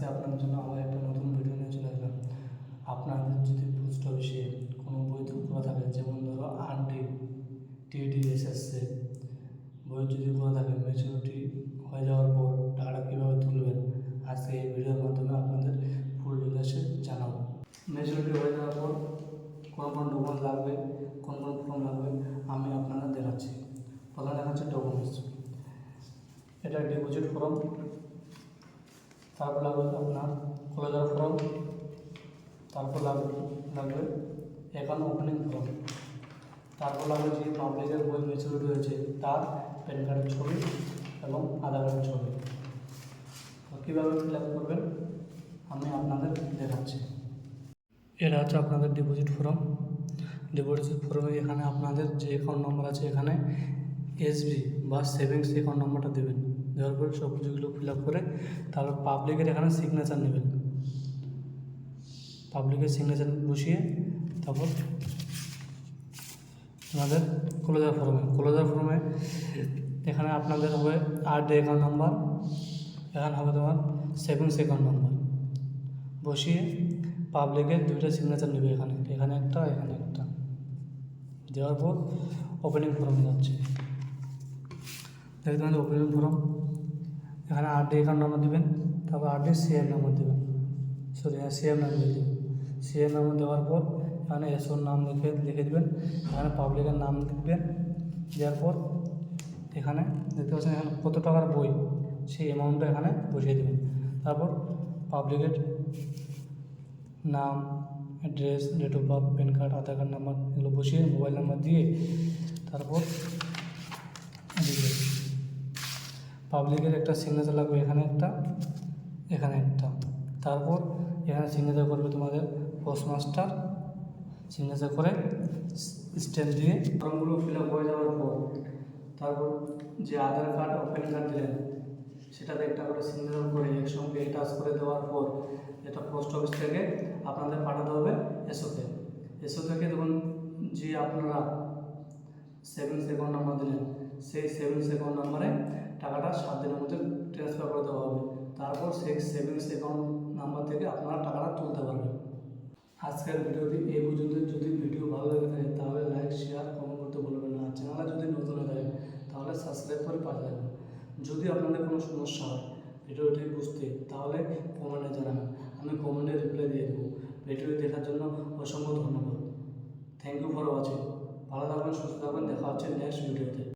আজকে আপনাদের জন্য আবার একটা নতুন ভিডিও নিয়ে চলে আসলাম। আপনাদের যদি পোস্ট অফিসে কোনো বই খোলা থাকে, যেমন ধরো আরডি টিডি এসএসসি বই যদি খোলা থাকে ম্যাচুরিটি হয়ে যাওয়ার পর টাকাটা কীভাবে তুলবেন, আজকে এই ভিডিওর মাধ্যমে আপনাদের ফুল ডিটেলসে জানাব। ম্যাচুরিটি হয়ে যাওয়ার পর কোন কোন ডকুমেন্টস লাগবে, কোন কোন ফর্ম লাগবে, আমি আপনাদের দেখাচ্ছি। প্রথমে দেখাচ্ছে ডকুমেন্টস এটা ডিপোজিট ফর্ম তারপর লাগবে আপনার ক্লোজার ফর্ম, তারপর লাগবে লাগবে অ্যাকাউন্ট ওপেনিং ফর্ম তারপর লাগবে যে পাবলিকের বই ম্যাচুরিটি হয়েছে তার প্যান কার্ডের ছবি এবং আধার কার্ডের ছবি। তো কীভাবে ফিল আপ করবেন? আমি আপনাদের দেখাচ্ছি। এটা হচ্ছে আপনাদের ডিপোজিট ফর্ম ডিপোজিট ফর্মে এখানে আপনাদের যে অ্যাকাউন্ট নম্বর আছে, এখানে এসবি বা সেভিংস অ্যাকাউন্ট নম্বরটা দেবেন। দেওয়ার পরে সব কিছুগুলো ফিল আপ করে তারপর পাবলিকের এখানে সিগনেচার নেবেন। পাবলিকের সিগনেচার বসিয়ে তারপর আমাদের ক্লোজার ফর্মে ক্লোজার ফর্মে এখানে আপনাদের হবে আর ডি অ্যাকাউন্ট নাম্বার এখানে হবে তোমার সেভিংস অ্যাকাউন্ট নাম্বার বসিয়ে পাবলিকের দুইটা সিগনেচার নেবে এখানে এখানে একটা এখানে একটা। দেওয়ার পর ওপেনিং ফর্ম যাচ্ছে। দেখতে পাচ্ছেন ওপেনিং ফর্ম এখানে আর ডি অ্যাকাউন্ট নাম্বার দেবেন, তারপর আর ডি সিএম নাম্বার দেবেন। সরি হ্যাঁ সিএম নাম্বার দেবেন। সিএম নাম্বার দেওয়ার পর এখানে এসওর নাম লিখে লিখে দেবেন। এখানে পাবলিকের নাম লিখবেন। দেওয়ার পর এখানে দেখতে পাচ্ছেন এখানে কত টাকার বই, সেই অ্যামাউন্টটা এখানে বসিয়ে দেবেন। তারপর পাবলিকের নাম address date of birth PAN card Aadhaar card number এগুলো বসিয়ে মোবাইল নাম্বার দিয়ে তারপর পাবলিকের একটা সিগনেচার লাগবে এখানে একটা এখানে একটা। তারপর এখানে সিগনেচার করবে তোমাদের পোস্টমাস্টার সিগনেচার করে স্ট্যাম্প দিয়ে ফর্মগুলো ফিল আপ হয়ে যাওয়ার পর তারপর যে আধার কার্ড ও প্যান কার্ড দিলেন, সেটাতে একটা করে সিগনেচার করে একসঙ্গে অ্যাটাচ করে দেওয়ার পর এটা পোস্ট অফিস থেকে আপনাদের পাঠাতে হবে এসওতে এসও থেকে দেখুন, যে আপনারা সেভিংস অ্যাকাউন্ট নাম্বার দিলেন, সেই সেভিংস অ্যাকাউন্ট নাম্বারে টাকাটা সাত দিনের মধ্যে ট্রান্সফার করে দেওয়া হবে। তারপর সেই সেভিংস অ্যাকাউন্ট নাম্বার থেকে আপনারা টাকাটা তুলতে পারবেন। আজকের ভিডিওটি এই পর্যন্ত। যদি ভিডিও ভালো লেগে থাকে, তাহলে লাইক শেয়ার কমেন্ট করতে ভুলবেন না। চ্যানেলে যদি নতুন হয়ে থাকে, তাহলে সাবস্ক্রাইব করে পাশে থাকবেন। যদি আপনাদের কোনো সমস্যা হয় ভিডিওটি বুঝতে, তাহলে কমেন্টে জানাবেন। আমি কমেন্টে রিপ্লাই দিয়ে দেবো। ভিডিও দেখার জন্য অসংখ্য ধন্যবাদ। থ্যাংক ইউ ফর ওয়াচিং ভালো থাকবেন, সুস্থ থাকবেন। দেখা হচ্ছে নেক্সট ভিডিওতে